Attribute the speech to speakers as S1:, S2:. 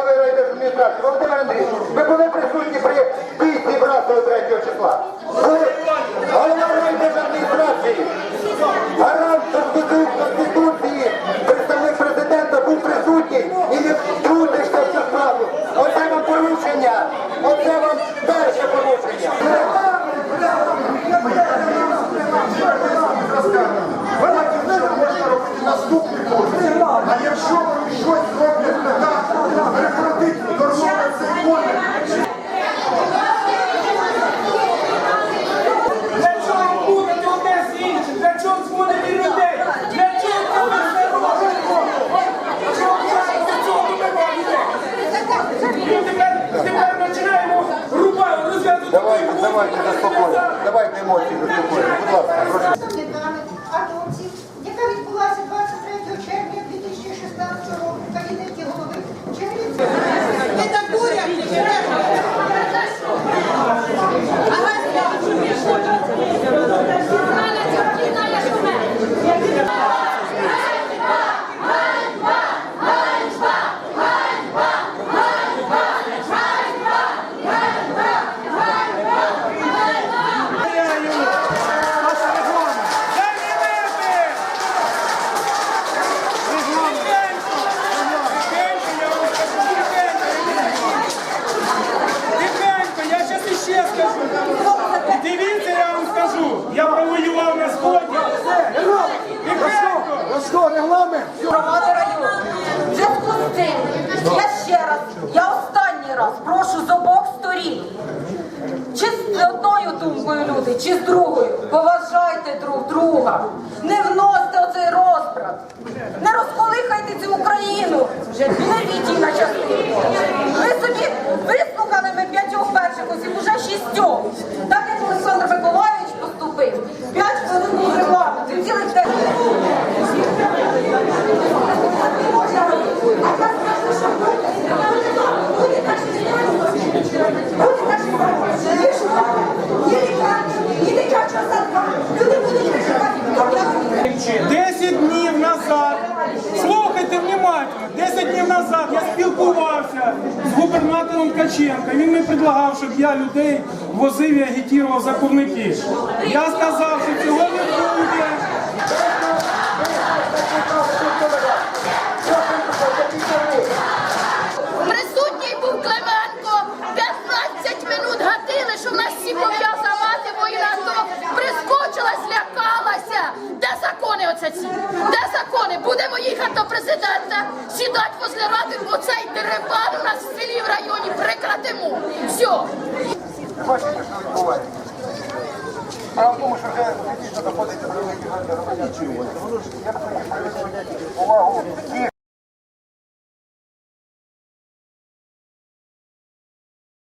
S1: голови райдержадміністрації. Володимир Андрійович, ви були присутні при дійсні братства 3 числа? Були? Голова райдержадміністрації, гарант Конститу- Конституції, представник президента був присутній і не втрутився в цю справу. Оце вам порушення. Оце вам перше порушення.
S2: Вже можна робити наступний курс. А якщо щось роблять не так, перекрутити нормально цей колір.
S3: Для чого путати одне з іншим? Для чого дзвонити людей? Для чого це все робимо? Чого добивати людей? І тепер, починаємо рубати, розв'язувати.
S1: Давайте, давайте, заспокоїмо. Давайте емоції заспокоїмо. Будь ласка, прошу.
S4: яка відбулася 23 червня 2016 року в кабінеті голови Чернівської. Не так
S2: регламент?
S5: громади району. В зв'язку з цим я ще раз, я останній раз прошу з обох сторін. Чи з одною думкою люди, чи з другою. Поважайте друг друга. Не вносьте
S3: назад я спілкувався з губернатором Каченка. Він мені предлагав, щоб я людей возив і агітував за курники. Я сказав, що цього не буде.
S6: Президента, сідати возле ради, бо цей дерибан у нас в селі в районі прекратимо. Все.
S1: Бачите, що відбувається. Справа в тому, що вже фізично доходить до великих громадянських. Я б хотів привернути увагу тих